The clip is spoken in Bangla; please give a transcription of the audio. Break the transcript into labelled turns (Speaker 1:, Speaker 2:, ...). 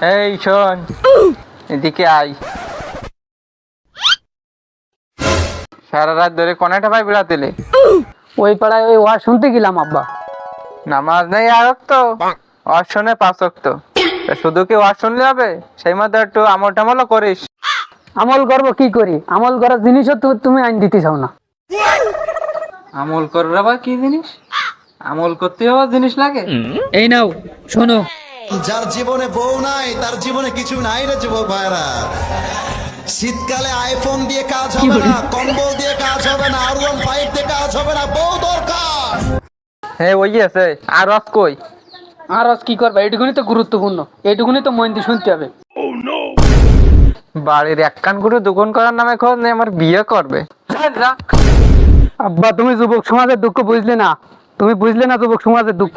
Speaker 1: এই শোন। এদিকে আই সারা রাত ধরে কোনাটা ভাই বেড়াতেলে।
Speaker 2: ওই পাড়ায় ওই ওয়াজ শুনতে গেলাম আব্বা।
Speaker 1: নামাজ নেই আর তো ওয়াজ শুনে পাঁচক তো শুধু কি ওয়াজ শুনলে হবে? সেই মতো একটু আমল টামলও করিস।
Speaker 2: আমল করব কি করি? আমল করার জিনিসও তু- তুমি আইন দিতে চাও না।
Speaker 1: আমল করার আবার কি জিনিস? আমল করতে আবার জিনিস লাগে?
Speaker 2: এই নাও শোনো।
Speaker 3: যার জীবনে বউ নাই তার জীবনে কিছু নাই রে যুবক ভাইরা। শীতকালে আইফোন দিয়ে কাজ হবে না কম্বল দিয়ে কাজ হবে না আর ওয়ান ফাইভ দিয়ে কাজ হবে না বউ দরকার।
Speaker 1: হ্যাঁ ওই আছে আর রস কই?
Speaker 2: আর আজ কি করবে? এইটুকুনি তো গুরুত্বপূর্ণ। এইটুকুনি তো মন দিয়ে শুনতে হবে।
Speaker 1: বাড়ির এক কান করে দোকান করার নামে খোঁজ নেই আমার বিয়ে করবে।
Speaker 2: আব্বা তুমি যুবক সমাজের দুঃখ বুঝলে না? তুমি বুঝলে না যুবক সমাজের দুঃখ।